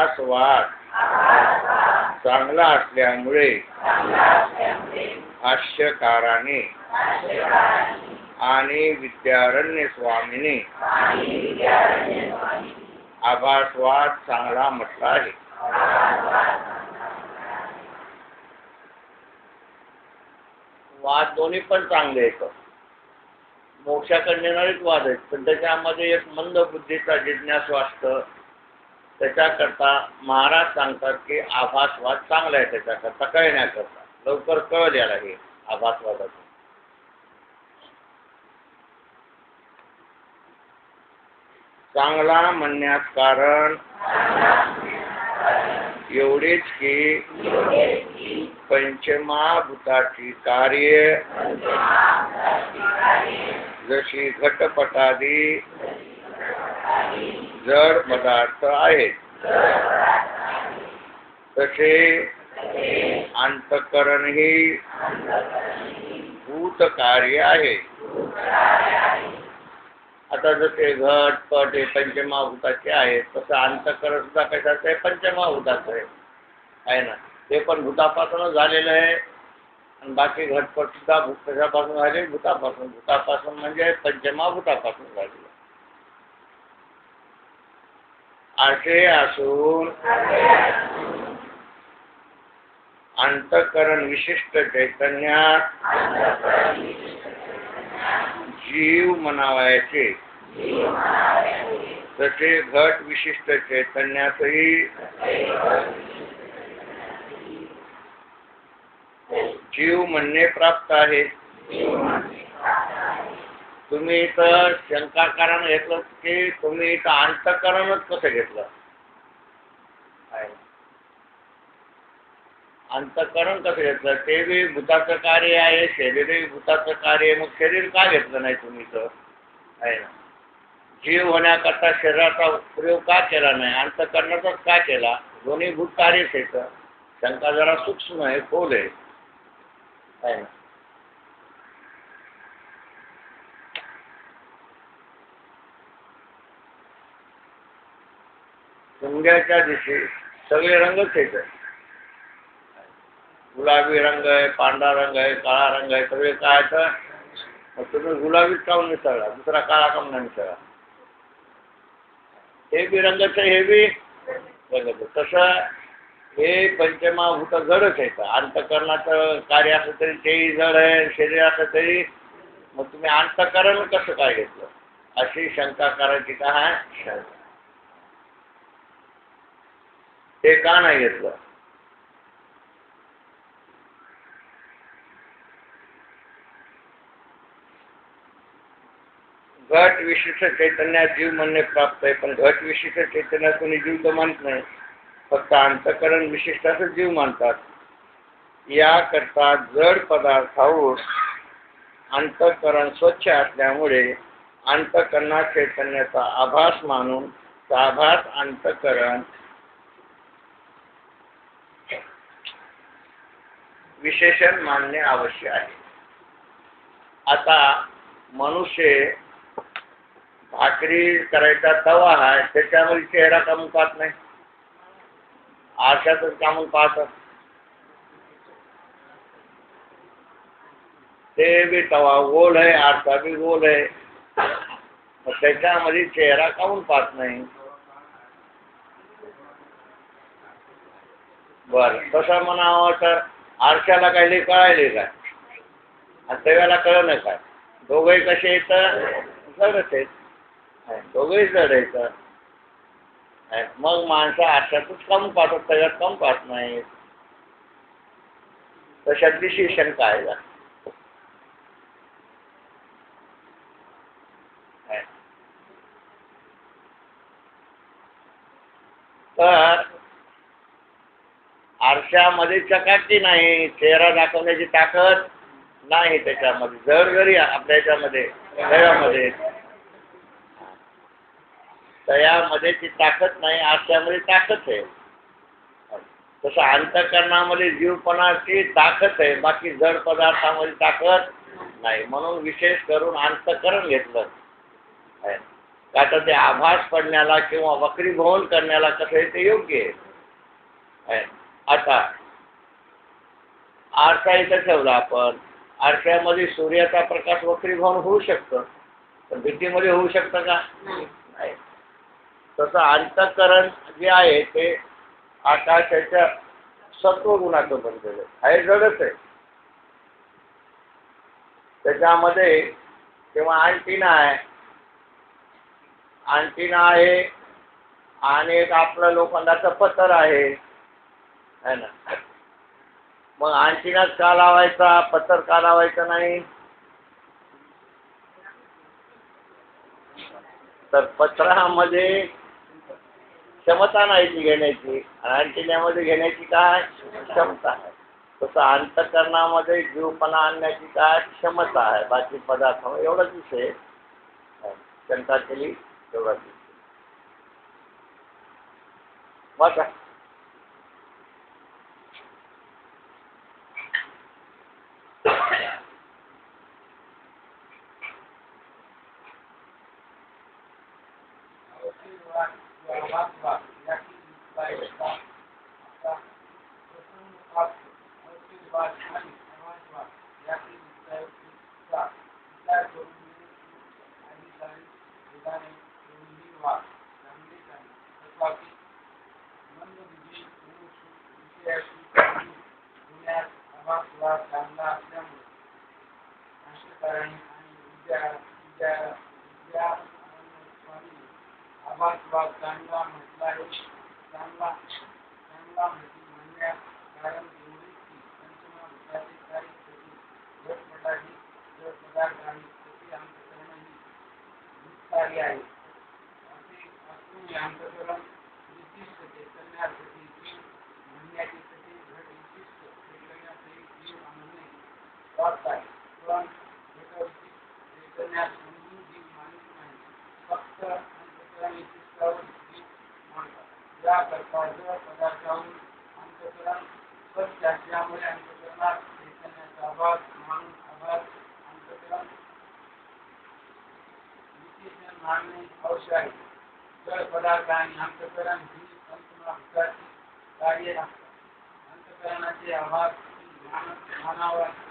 आभासवाद चांगला असल्यामुळे भाष्यकाराने आणि विद्यारण्य स्वामीने आभासवाद चांगला म्हटला आहे. वाद दोन्ही पण चांगले आहेत. मोक्षाकडे नेणारेच वाद आहेत. पण त्याच्यामध्ये एक मंद बुद्धीचा जिज्ञासू असतं. त्याच्याकरता महाराज सांगतात की आभासवाद चांगला आहे त्याच्याकरता कळण्याकरता लवकर कळ द्यायला हे आभासवादाचं. चांगला म्हणण्यास कारण एवढेच की पंचमाभूताची कार्य जशी घटपटादी जड पदार्थ आहेत. तसे अंतकरण ही भूत कार्य आहे. आता जसे घट पट हे पंचमहाभूताचे आहेत तसं अंतकरण सुद्धा कशाचं आहे? पंचमहाभूताचं आहे. आहे ना? ते पण भूतापासूनच झालेलं आहे. आणि बाकी घटपट सुद्धा कशापासून झाले? भूतापासून. भूतापासून म्हणजे पंचमहाभूतापासून झालेलं असे असून अंतकरण विशिष्ट चैतन्यात जीव म्हणावायचे तसे घट विशिष्ट चैतन्यातही जीव म्हणणे प्राप्त आहे. तुम्ही इथं शंकाकरण घेतलं की तुम्ही इथं अंतकरणच कसं घेतलं? आहे. अंतकरण कसं घेतलं? ते बी भूताचं कार्य आहे शरीरही भूताचं कार्य आहे मग शरीर का घेतलं नाही तुम्ही तर आहे ना. जीव होण्याकरता शरीराचा प्रयोग का केला नाही? अंतकरणाचाच का केला? दोन्ही भूत कार्यच येतं शंका जरा सूक्ष्म आहे खोल आहे. आहे ना. शिमग्याच्या दिवशी सगळे रंगच येतात गुलाबी रंग आहे पांढरा रंग आहे काळा रंग आहे सगळे काय तर मग तुम्ही गुलाबीच काऊन मिसळा दुसरा काळा काऊन नाही मिसळा हे बी रंगच आहे हे बी रंगच तसं हे पंचमाभूत जडच आहे अंतकरणाचं कार्य असलं तरी तेही जड आहे शरीर असलं तरी मग तुम्ही अंतकरण कसं काय घेतलं? अशी शंका करायची का आहे? शंका ते का नाही घेतलं? घट विशिष्ट चैतन्यात जीव म्हणणे प्राप्त आहे पण घट विशिष्ट चैतन्यात कोणी जीव तर मानत नाही. फक्त अंतकरण विशिष्टाच जीव मानतात. याकरता जड पदार्थावर अंतकरण स्वच्छ असल्यामुळे अंतकरणात चैतन्याचा आभास मानून आभास अंतकरण विशेषण मानणे आवश्यक आहे. आता मनुष्य भाकरी करायचा तवा आहे त्याच्यामध्ये चेहरा कामून पाहत नाही. आरशातच कामून पाहत. ते बी तवा गोल आहे आरसा बी गोल आहे. त्याच्यामध्ये चेहरा कामून पाहत नाही. बर तसं म्हणावं तर आरशाला काही लई कळायले काय? आणि तव्याला कळलं काय? दोघंही कसे येतं? जडच आहेत. दोघेही जड येतं मग माणसं आरशातच कम पाहतात तव्यात कम पाहत नाही तशातली शंका आहे का तर आरशामध्ये चकाकी नाही चेहरा दाखवण्याची ताकद नाही त्याच्यामध्ये. जर जरी आपल्या याच्यामध्ये दह्यामध्ये दयामध्ये ती ताकद नाही आरशामध्ये ताकद आहे. तसं अंतकरणामध्ये जीवपणाची ताकद आहे बाकी जड पदार्थामध्ये ताकद नाही. म्हणून विशेष करून अंतकरण घेतलं. का तर ते आभास पडण्याला किंवा वक्रीभवन करण्याला कसं आहे ते योग्य आहे. आहे. आता. आरसा इथं ठेवला आपण. आरशामध्ये सूर्याचा प्रकाश वक्रीभवन होऊ शकतं. पण भिंतीमध्ये होऊ शकतं का? नाही. तसं अंतःकरण जे आहे ते आकाशाच्या सत्वगुणाचं बनलेलं आहे. जडच आहे. त्याच्यामध्ये किंवा अँटिना आहे अँटिना आहे आणि एक आपलं लोखंडाचं पत्तर आहे. है ना? मग आणखीनच का लावायचा? पत्तर का लावायचं नाही? तर पत्रामध्ये क्षमता नाही ती घेण्याची आणखीण्यामध्ये घेण्याची काय? क्षमता आहे. तसं अंतकरणामध्ये जीवपणा आणण्याची काय? क्षमता आहे. बाकी पदार्थ एवढाच विषय. आहे. शंका केली एवढाच विषय वाचा चांगला म्हटला आहे चांगला चांगला म्हणण्यात कारण एवढीच की पंचमहाभूताचे काही प्रती घटपटाची जड पदार्थ आणि प्रती अंतकरण ही भूतकार्य आहे असे असून अंतकरण विशिष्ट चैतन्यासाठी जीव म्हणण्याची प्रती घट विशिष्ट चैतन्यासाठी जीव म्हणणे वाच आहे पण घट विशिष्ट चैतन्यात समजून जीव मानत नाही फक्त अंतकरण विशिष्टावर जीव मानतात याकरता जड पदार्थाहून अंतकरण स्पष्ट असल्यामुळे अंतकरणात चैतन्याचा अभाव म्हणून अभाव अंतकरण विशेषण मानणे आवश्यक आहे जड पदार्थ आणि अंतकरण ही पंचमहाभूताची कार्य लागतात अंतकरणाचे अभाव मान- मानावर अशी कोणीही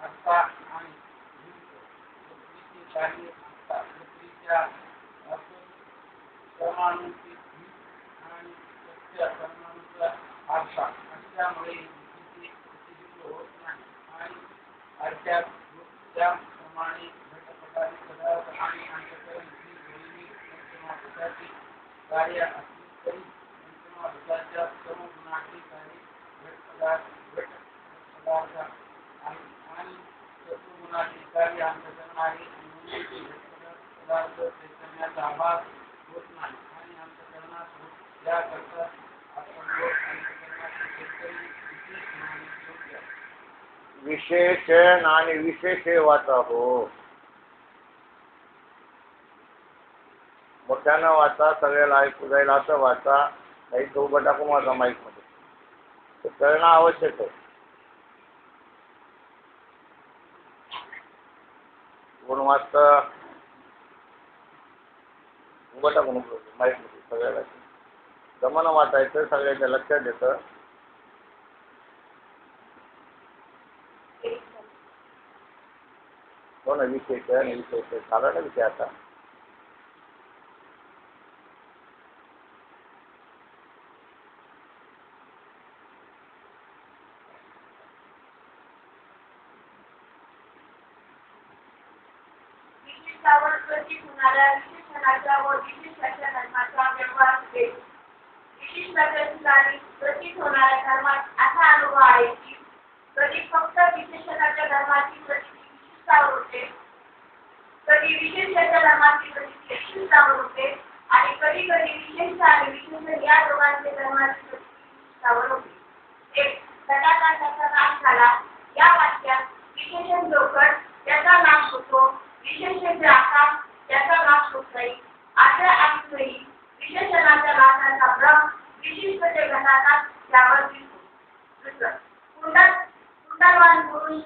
कार्य अंतिम घटपदाची कार्य घटपदार्थ घटपदार्थ सत्वगुणाची अंतकरण आहे म्हणून घटपदार्थ चैतन्याचा अभाव होत नाही. आणि अंतकरणात होत याकरता आपण लोक अंतकरणाचे चैतन्य विशेष मानणे योग्य आहे. वाचा हो मोठ्यानं वाचा सगळ्याला ऐकू जाईल असं वाचा. काही दोघं टाकू माझा माईकमध्ये करणं आवश्यक आहे. दोन वाजता उभं म्हणून माहीत होती सगळ्याला. जमानं वाटायचं सगळ्याच्या लक्षात येतं. हो ना विषय आणि विषय झाला ना विषय आता. विशिष्टावर होणाऱ्या विशेषणाचा व विशिष्ट धर्माचा व्यवहार होते विशिष्ट ठिकाणी प्रतीक होणाऱ्या धर्मात असा अनुभव आहे की कधी फक्त विशेषणाच्या धर्माची प्रती विशिष्टावर होते कधी विशेषाच्या धर्माची प्रती विशिष्टावर होते आणि कधी कधी विशेष आणि विशेष या दोघांचे धर्माची प्रती विशिष्टावर होते. एक घटाकाशाचा नाश झाला. या वाक्यात विशेषण लोकड त्याचा नाश होतो. विशेषण आकाश त्याचा नाश होत नाही. विशेषणाच्या नाशाचा भ्रम विशिष्ट त्यावर दिसतो. दुसरं पुरुष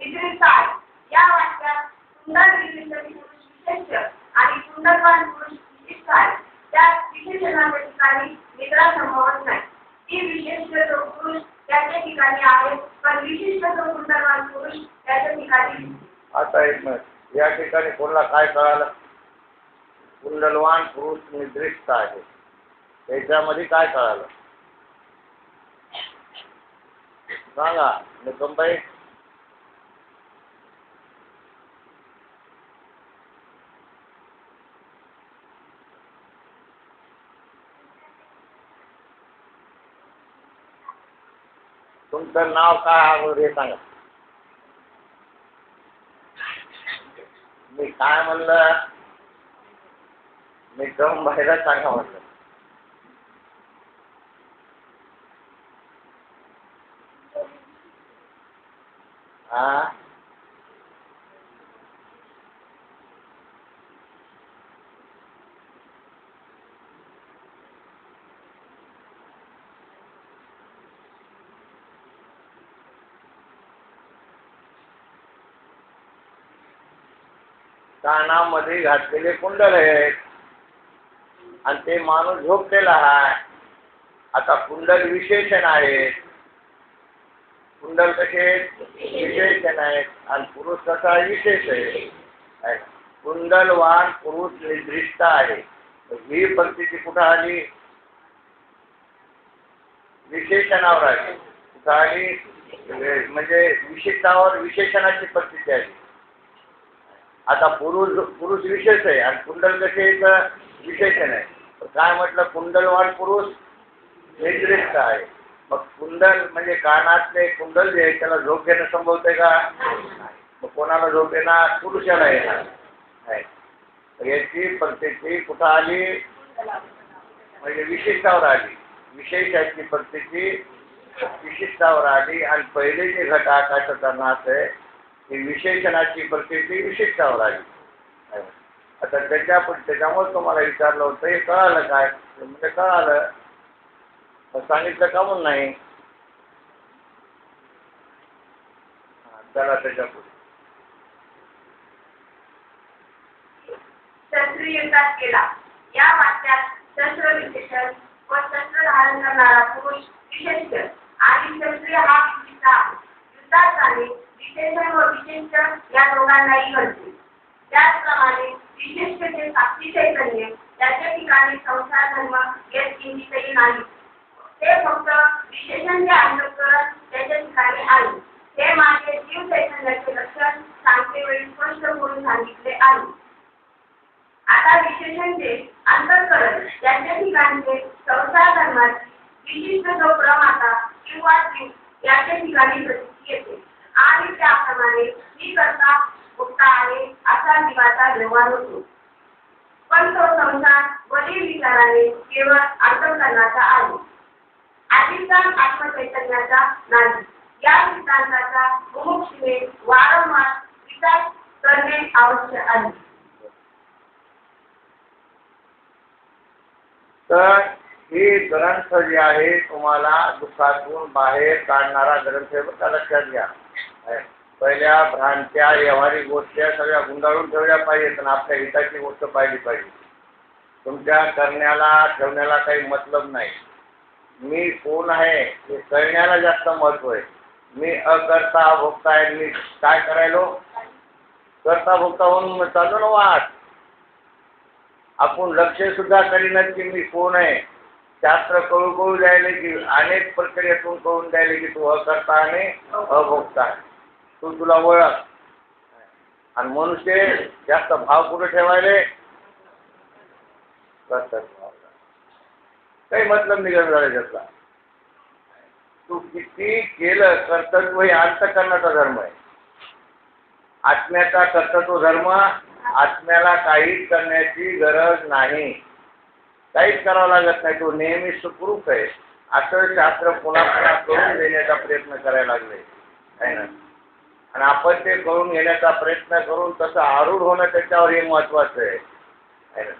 निद्रित आहे. या वाक्यात पुरुष विशेष आणि कुंडलवान पुरुष विशिष्ट आहे. त्या विशेषणाच्या ठिकाणी निद्रा संभवत नाही. ती विशेष जो पुरुष त्याच्या ठिकाणी आहे पण विशिष्ट जो कुंडलवान पुरुष त्याच्या ठिकाणी आता एक मिनिट. या ठिकाणी कोणाला काय कळालं? कुंडलवान पुरुष निद्रिस्त आहे. त्याच्यामध्ये काय कळालं? सांगा निकमबाई. तुमचं नाव काय आहे? हे सांगा मी काय म्हणलं? मी जाऊन बाहेर सांगा म्हणलं हा कानामध्ये घातलेले कुंडल आहेत. आणि ते माणूस झोपलेला आहे. आता कुंडल विशेषण आहेत. कुंडल कसे विशेषण आहेत. आणि पुरुष कसा विशेष आहे? कुंडल कुंडलवान पुरुष निर्दिष्ट आहे. ही परिस्थिती कुठं आली? विशेषणावर आली. कुठं आली? म्हणजे विशेषावर विशेषणाची परिस्थिती आली. आता पुरुष पुरुष विशेष आहे आणि कुंडल कसे विशेषण आहे. तर काय म्हटलं कुंडलवान पुरुष निद्रिस्त आहे. मग कुंडल म्हणजे कानातले कुंडल जे आहे त्याला झोप घेणं संभवते का? मग कोणाला झोप येणार? पुरुषाला येणार. आहे तर याची प्रत्येकी कुठं आली? म्हणजे विशिष्टावर आली. विशेषाची प्रत्येकी विशिष्टावर आली. आणि पहिले जे घट आकाशाचा नाश आहे ती विशेषणाची परिस्थिती विशिष्टावर आली. आता त्याच्या त्याच्यामुळे तुम्हाला विचारलं होतं हे कळालं काय? म्हणजे कळालं. सांगितलं का म्हणून नाही. हा, चला त्याच्या पुढे. शस्त्रयुद्धात केला. या वाक्यात शस्त्र विशेषण व शस्त्र धारण करणारा पुरुष विशेष आणि क्षत्रिय हा विशिष्ट आहे युद्धात जाणे विशेषण व विशिष्ट या दोघांनाही घडते. त्याचप्रमाणे विशेष जे साक्षी चैतन्य त्याच्या ठिकाणी संसार धर्म येत किंचितही नाही. ते फक्त विशेषण जे त्याच्या ठिकाणी आहे. ते मागे जीव चैतन्याचे लक्षण सांगते वेळी स्पष्ट करून सांगितले आहे. आता विशेषण जे त्याच्या त्यांच्या ठिकाणचे संसार धर्माची विशिष्ट जो प्रमाता किंवा याच्या ठिकाणी प्रसिद्धी येते. आणि त्याप्रमाणे मी करता उठता आहे असा जीवाचा व्यवहार होतो. पण तो संसार वरील विचाराने केवळ अंतःकरणाचा आहे. अधिष्ठान आत्मचैतन्याचा नाही. या सिद्धांताचा मुमुक्षीने वारंवार विचार करणे आवश्यक आहे. तर हे ग्रंथ जे आहे तुम्हाला दुःखातून बाहेर काढणारा ग्रंथ आहे बरं लक्षात घ्या. पहिल्या भ्रांत्या व्यवहारिक गोष्टी सगळ्या गुंडाळून ठेवल्या पाहिजेत आणि आपल्या हिताची गोष्ट पाहिली पाहिजे. तुमच्या करण्याला ठेवण्याला काही मतलब नाही. मी कोण आहे हे कळण्याला जास्त महत्त्व आहे. मी अकर्ता भोगता आहे. मी काय करायलो? करता भोगता म्हणून चालू ना वाट. आपण लक्ष सुद्धा करीनच की मी कोण आहे. शास्त्र कळू कळू द्यायले की अनेक प्रक्रियेतून कळून द्यायले की तू अकर्ता आणि अभोगता आहे. तू तुला ओळख. आणि मनुष्य जास्त भाव कुठे ठेवायले? काही मतलब निघत झाला त्यातला तू किती केलं कर्तव्य हे अंतकरणाचा धर्म आहे. आत्म्याचा कर्तृत्व धर्म आत्म्याला काहीच करण्याची गरज नाही. काहीच करावं लागत नाही. तो नेहमी सुखरूप आहे. असं शास्त्र पुन्हा पुन्हा करून देण्याचा प्रयत्न करायला लागले. आहे ना? आणि आपण ते करून घेण्याचा प्रयत्न करून तसं आरूढ होणं त्याच्यावर हे महत्वाचं आहे.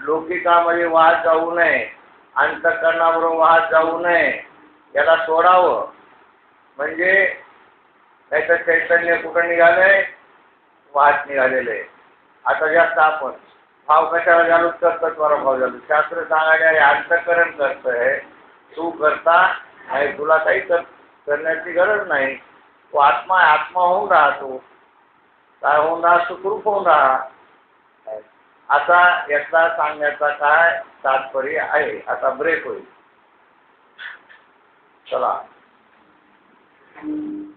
लौकिकामध्ये वाहत जाऊ नये अंतकरणाबरोबर वाहत जाऊ नये याला सोडावं. म्हणजे त्याचं चैतन्य कुठं निघालंय? वाहत निघालेलं आहे आता जास्त आपण भाव कशाला घालून कर्तृत्वाला भाव झालो शास्त्र सांगायला हे अंतकरण करतंय तू करता नाही तुला काही करण्याची गरज नाही. तो आत्मा आत्मा होऊन राहतो. काय होऊन राहा सुखरूप होऊन राहा आता यातला सांगण्याचा काय तात्पर्य आहे? आता ब्रेक होईल. चला.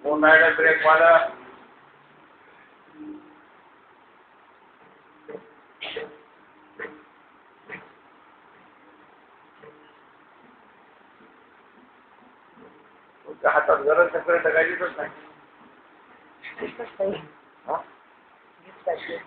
कोण राहिलं ब्रेक वाला हातात गरज सगळं सगळ्याचीच नाही. इसका सही हाँ ये चाहिए